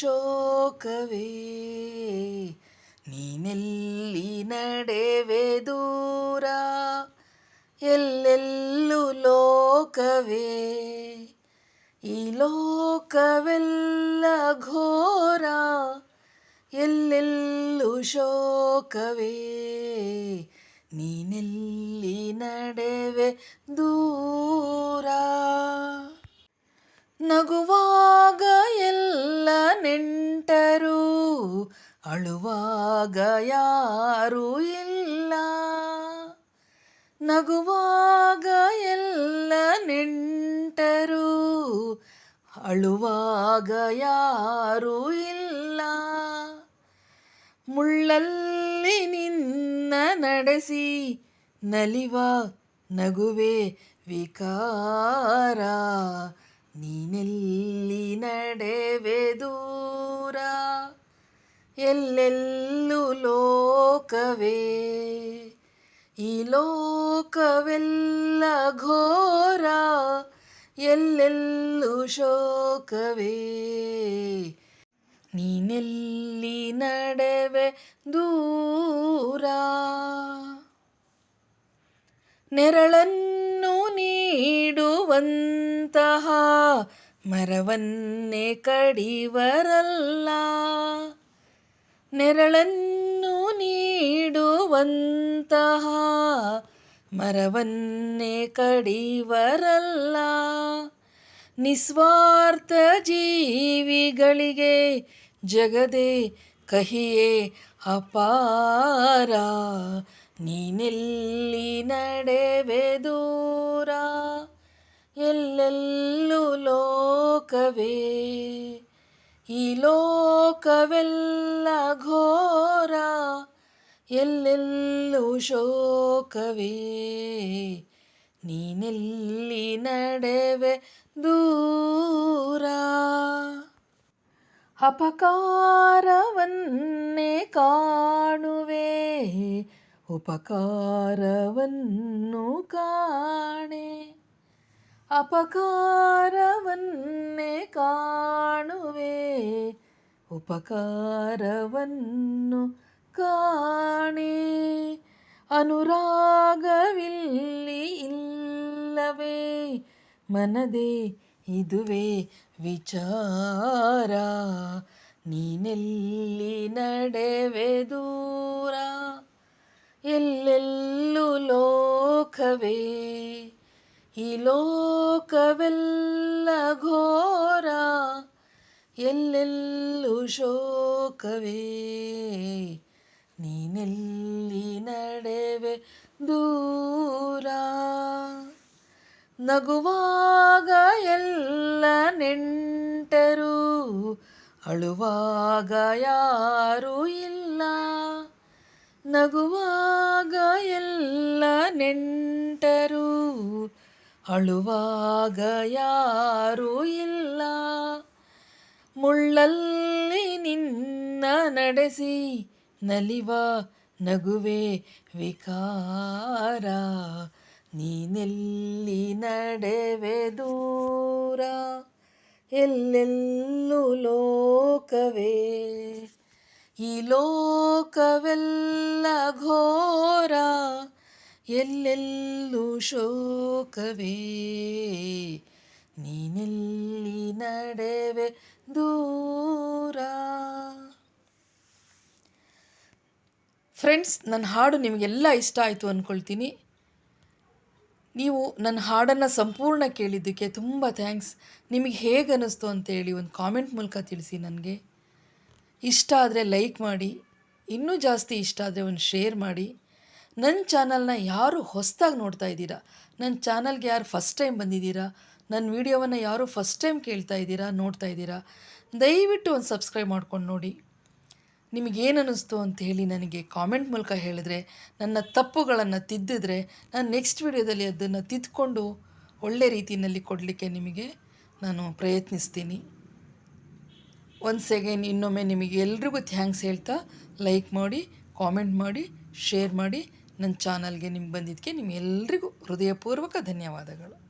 ಶೋಕವೇ, ನೀನೆಲ್ಲಿ ನಡೆವೆ ದೂರ? ಎಲ್ಲೆಲ್ಲೂ ಲೋಕವೇ, ಈ ಲೋಕವೆಲ್ಲ ಘೋರ? ಎಲ್ಲೆಲ್ಲೂ ಶೋಕವೇ, ನೀನೆಲ್ಲಿ ನಡೆವೆ ದೂರ? ನಗುವಾಗ ಎಲ್ಲ ಅಳುವಾಗ ಯಾರೂ ಇಲ್ಲ. ನಗುವಾಗ ಎಲ್ಲ ನೆಂಟರು, ಅಳುವಾಗ ಯಾರೂ ಇಲ್ಲ. ಮುಳ್ಳಲ್ಲಿ ನಿನ್ನ ನಡೆಸಿ ನಲಿವ ನಗುವೆ ವಿಕಾರ, ನೀನೆಲ್ಲಿ ನಡೆವೆ ದೂರ ಎಲ್ಲೆಲ್ಲೂ ಲೋಕವೇ? ಈ ಲೋಕವೆಲ್ಲ ಘೋರ ಎಲ್ಲೆಲ್ಲೂ ಶೋಕವೇ? ನೀನೆಲ್ಲಿ ನಡೆವೆ ದೂರ? ನೆರಳನ್ನು ನೀಡುವಂತಹ ಮರವನ್ನೇ ಕಡಿವರಲ್ಲ? ನೆರಳನ್ನು ನೀಡುವಂತಹ ಮರವನ್ನೇ ಕಡಿವರಲ್ಲ. ನಿಸ್ವಾರ್ಥ ಜೀವಿಗಳಿಗೆ ಜಗದೆ ಕಹಿಯೇ ಅಪಾರ. ನೀನೆಲ್ಲಿ ನಡೆವೆ ದೂರ? ಎಲ್ಲೆಲ್ಲೂ ಲೋಕವೇ? ಈ ಲೋಕವೆಲ್ಲ ಘೋರ ಎಲ್ಲೆಲ್ಲೂ ಶೋಕವೇ? ನೀನೆಲ್ಲಿ ನಡೆವೆ ದೂರ? ಅಪಕಾರವನ್ನೇ ಕಾಣುವೆ ಉಪಕಾರವನ್ನು ಕಾಣೆ? ಅಪಕಾರವನ್ನೇ ಕಾಣುವೆ ಉಪಕಾರವನ್ನು ಕಾಣೆ. ಅನುರಾಗವಿಲ್ಲಿ ಇಲ್ಲವೇ ಮನದೇ ಇದುವೇ ವಿಚಾರ. ನೀನೆಲ್ಲಿ ನಡೆವೆ ದೂರ ಎಲ್ಲೆಲ್ಲೂ ಲೋಕವೇ. ಈ ಲೋಕವೆಲ್ಲ ಘೋರ, ಎಲ್ಲೆಲ್ಲೂ ಶೋಕವೇ? ನೀನೆಲ್ಲಿ ನಡೆವೆ ದೂರ? ನಗುವಾಗ ಎಲ್ಲ ನೆಂಟರು, ಅಳುವಾಗ ಯಾರು ಇಲ್ಲ. ನಗುವಾಗ ಎಲ್ಲ ನೆಂಟರು ಅಳುವಾಗ ಯಾರೂ ಇಲ್ಲ. ಮುಳ್ಳಲ್ಲಿ ನಿನ್ನ ನಡೆಸಿ ನಲಿವ ನಗುವೆ ವಿಕಾರ. ನೀನೆಲ್ಲಿ ನಡೆವೆ ದೂರ? ಎಲ್ಲೆಲ್ಲೂ ಲೋಕವೇ? ಈ ಲೋಕವೆಲ್ಲ ಘೋರ. ಎಲ್ಲೆಲ್ಲೂ ಶೋಕವೇ ನೀನೆಲ್ಲಿ ನಡೆವೆ ದೂರ? ಫ್ರೆಂಡ್ಸ್ ನನ್ನ ಹಾಡು ನಿಮಗೆಲ್ಲ ಇಷ್ಟ ಆಯಿತು ಅಂದ್ಕೊಳ್ತೀನಿ ನೀವು ನನ್ನ ಹಾಡನ್ನು ಸಂಪೂರ್ಣ ಕೇಳಿದ್ದಕ್ಕೆ ತುಂಬ ಥ್ಯಾಂಕ್ಸ್ ನಿಮಗೆ ಹೇಗೆ ಅನ್ನಿಸ್ತು ಅಂತೇಳಿ ಒಂದು ಕಾಮೆಂಟ್ ಮೂಲಕ ತಿಳಿಸಿ ನನಗೆ. ಇಷ್ಟ ಆದರೆ ಲೈಕ್ ಮಾಡಿ, ಇನ್ನೂ ಜಾಸ್ತಿ ಇಷ್ಟ ಆದರೆ ಒಂದು ಶೇರ್ ಮಾಡಿ. ನನ್ನ ಚಾನಲ್ನ ಯಾರು ಹೊಸದಾಗಿ ನೋಡ್ತಾ ಇದ್ದೀರಾ? ನನ್ನ ಚಾನಲ್ಗೆ ಯಾರು ಫಸ್ಟ್ ಟೈಮ್ ಬಂದಿದ್ದೀರಾ? ನನ್ನ ವೀಡಿಯೋವನ್ನು ಯಾರು ಫಸ್ಟ್ ಟೈಮ್ ಕೇಳ್ತಾ ಇದ್ದೀರಾ, ನೋಡ್ತಾ ಇದ್ದೀರಾ? ದಯವಿಟ್ಟು ಒಂದು ಸಬ್ಸ್ಕ್ರೈಬ್ ಮಾಡ್ಕೊಂಡು ನೋಡಿ. ನಿಮಗೇನು ಅನ್ನಿಸ್ತು ಅಂತ ಹೇಳಿ ನನಗೆ ಕಾಮೆಂಟ್ ಮೂಲಕ ಹೇಳಿದ್ರೆ, ನನ್ನ ತಪ್ಪುಗಳನ್ನು ತಿದ್ದಿದ್ರೆ, ನಾನು ನೆಕ್ಸ್ಟ್ ವಿಡಿಯೋದಲ್ಲಿ ಅದನ್ನು ತಿದ್ದುಕೊಂಡು ಒಳ್ಳೆ ರೀತಿಯಲ್ಲಿ ಕೊಡಲಿಕ್ಕೆ ನಿಮಗೆ ನಾನು ಪ್ರಯತ್ನಿಸ್ತೀನಿ. ಒನ್ಸ್ ಅಗೇನ್ ಇನ್ನೊಮ್ಮೆ ನಿಮಗೆ ಎಲ್ರಿಗೂ ಥ್ಯಾಂಕ್ಸ್ ಹೇಳ್ತಾ ಲೈಕ್ ಮಾಡಿ ಕಾಮೆಂಟ್ ಮಾಡಿ ಶೇರ್ ಮಾಡಿ ನನ್ನ ಚಾನಲ್ಗೆ ನಿಮ್ಗೆ ಬಂದಿದ್ದಕ್ಕೆ ನಿಮ್ಮೆಲ್ಲರಿಗೂ ಹೃದಯಪೂರ್ವಕ ಧನ್ಯವಾದಗಳು.